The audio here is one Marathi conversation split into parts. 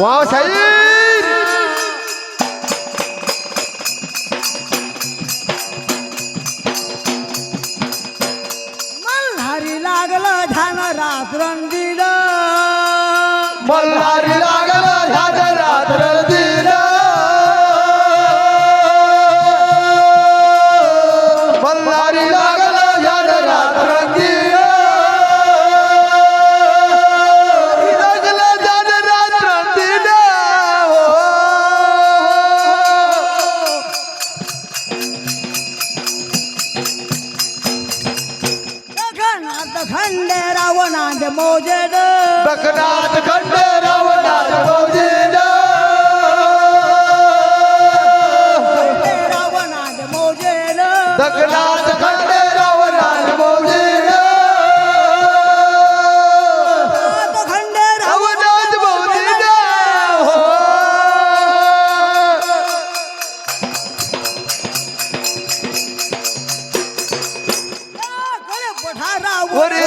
王小一。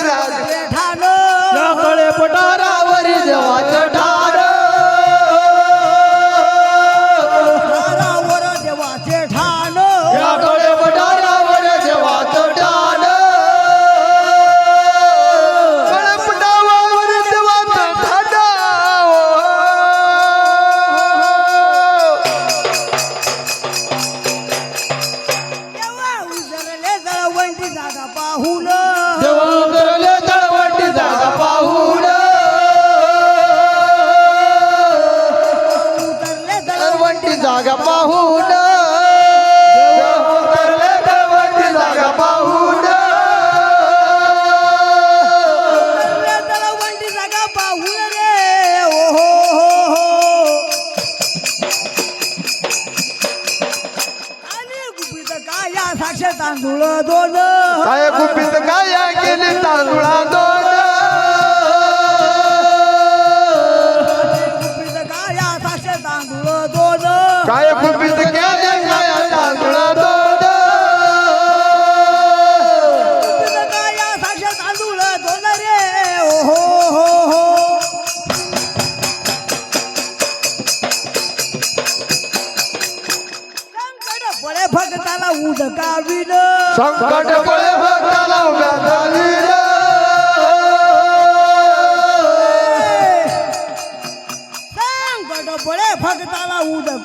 राज ठाण पटारावरी जेव्हा ઉદગાવીને સંકટ પડે ભક્તનો ગાધાવીને સંકટ પડે ભક્તના ઉદગ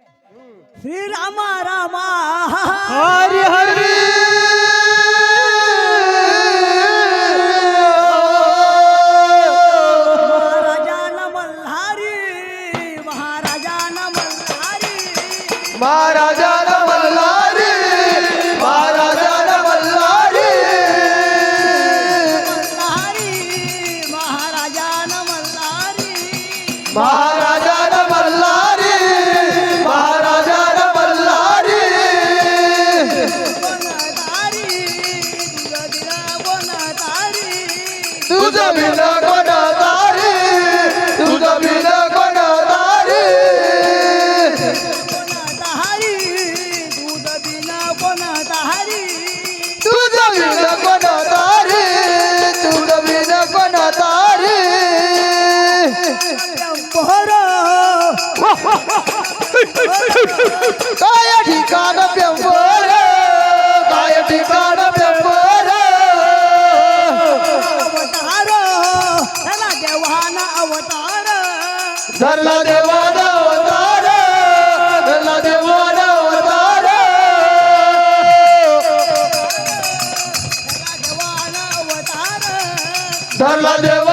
श्री रामा रामा हरे हरे धरला देवा अवतार धरला देवा अवतार धरला देवा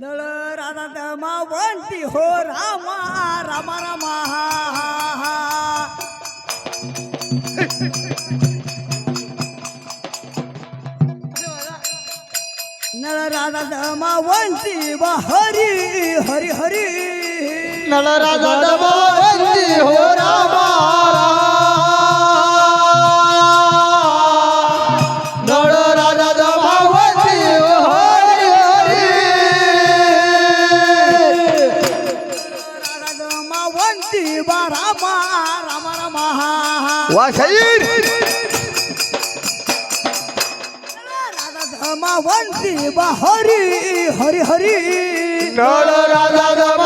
नळ राधा दमावंती हो रामा रामा रामा नळ राधा दमावंती वा हरी हरी हरी नळ राधा दमावंती हो रामा वा शहीर धमा वंशी हरी हरी हरी नळ राधा धमा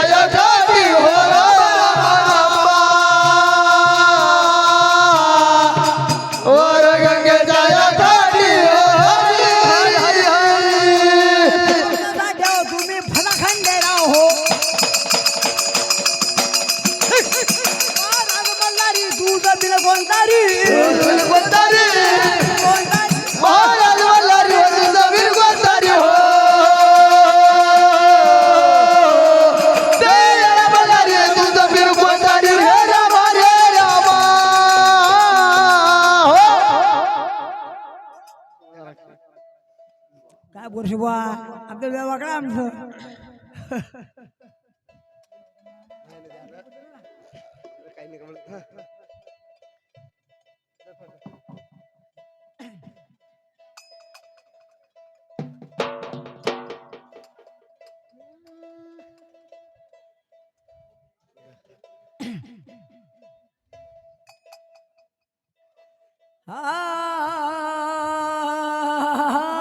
Jawa. Aku Jawa kram. Ah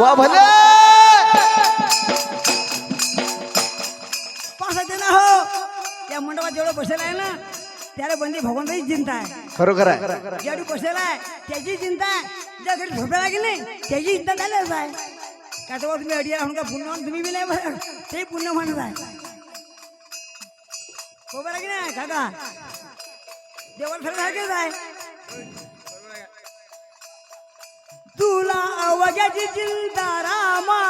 वाह भले पास ना हो या मंडपात जोड़ो बसेला आहे ना त्याला बंदी भगवंताची चिंता आहे खरोखर आहे जेवढी बसेला आहे त्याची चिंता आहे ज्या घरी झोपायला की नाही त्याची चिंता झाल्याच आहे का तर में अडिया उनका का पुण्य तुम्ही बी नाही बस ते पुण्य म्हणत आहे हो बरं की काका देवाला खरं सारखेच आहे तुला अवघ्याची चिंता रामा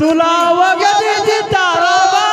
तुला अवघ्याची चिंता रामा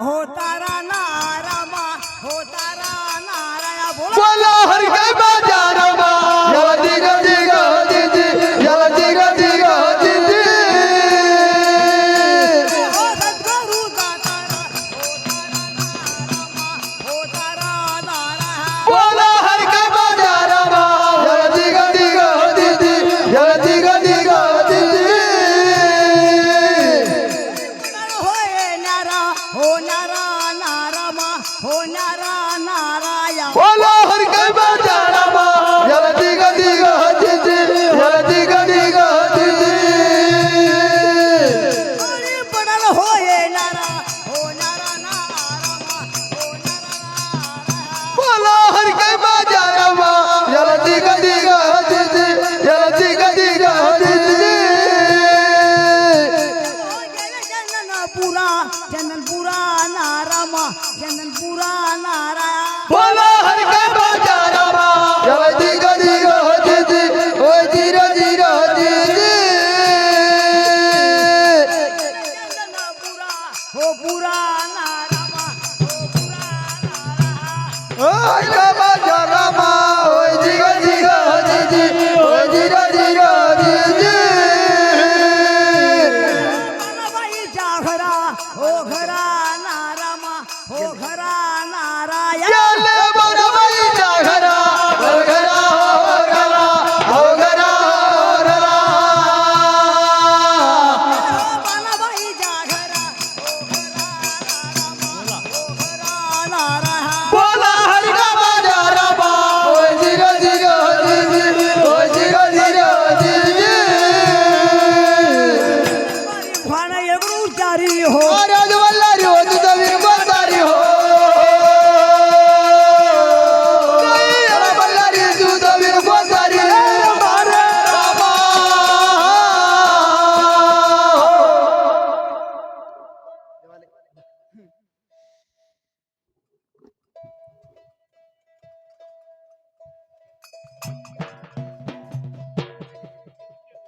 हो तारा मा हो तारा नारा बोला हरिया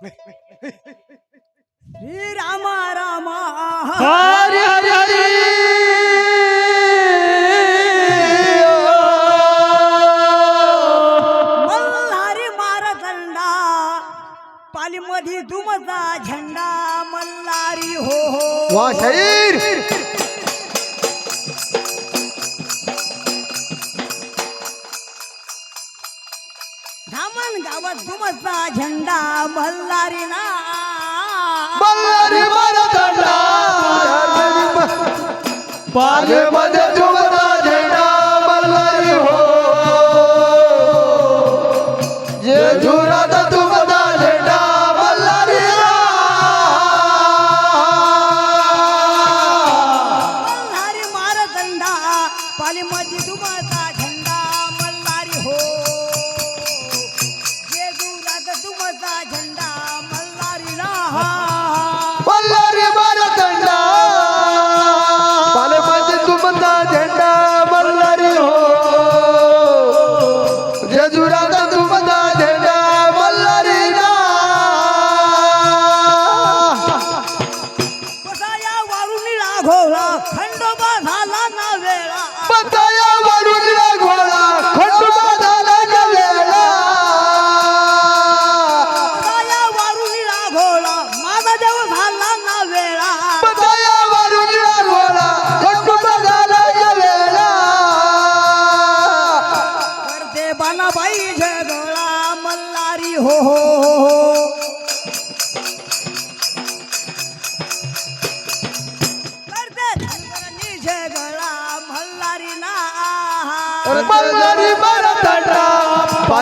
श्री रामा रामा हरे हरे हरे मल्हारी मारा झंडा मल्लारी हो हो वा शरीर पार मदद घोळा खंडोबा झाला ना वेळा बताया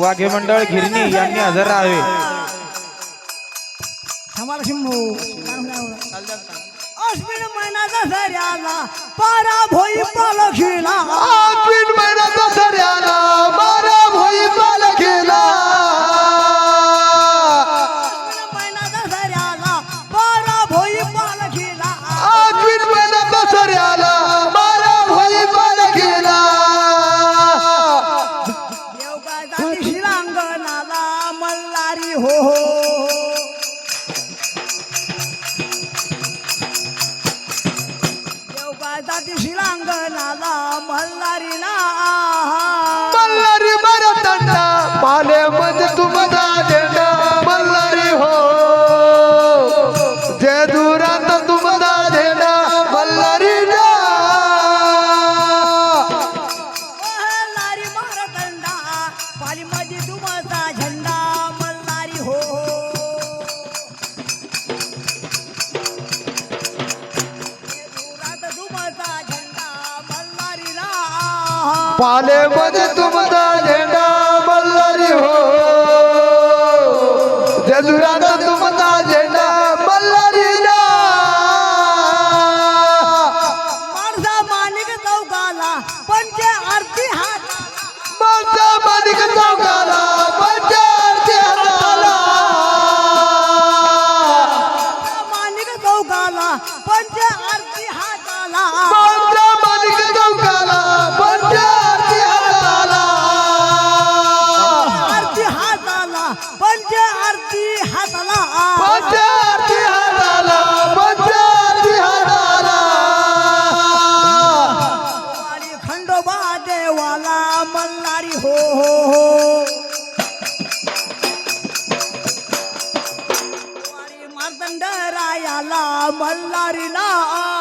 वाघे मंडळ गिरणी यांनी हजर राहावे थांबाला शंभू अश्विन महिन्याचा दर्याला पारा भोई पालखीला अश्विन महिन्याचा दर्याला पारा भोई पालखीला राजा शिलांगणाला मल्हारी ना मल्हारी बरं पाण्यामध्ये तुम्हाला पाले बद तुम दा झंडा बल्लरी हो जदुरा तुम दा झंडा मला मल्लारी हो हो हो मार्तंड रायाला मल्लारीला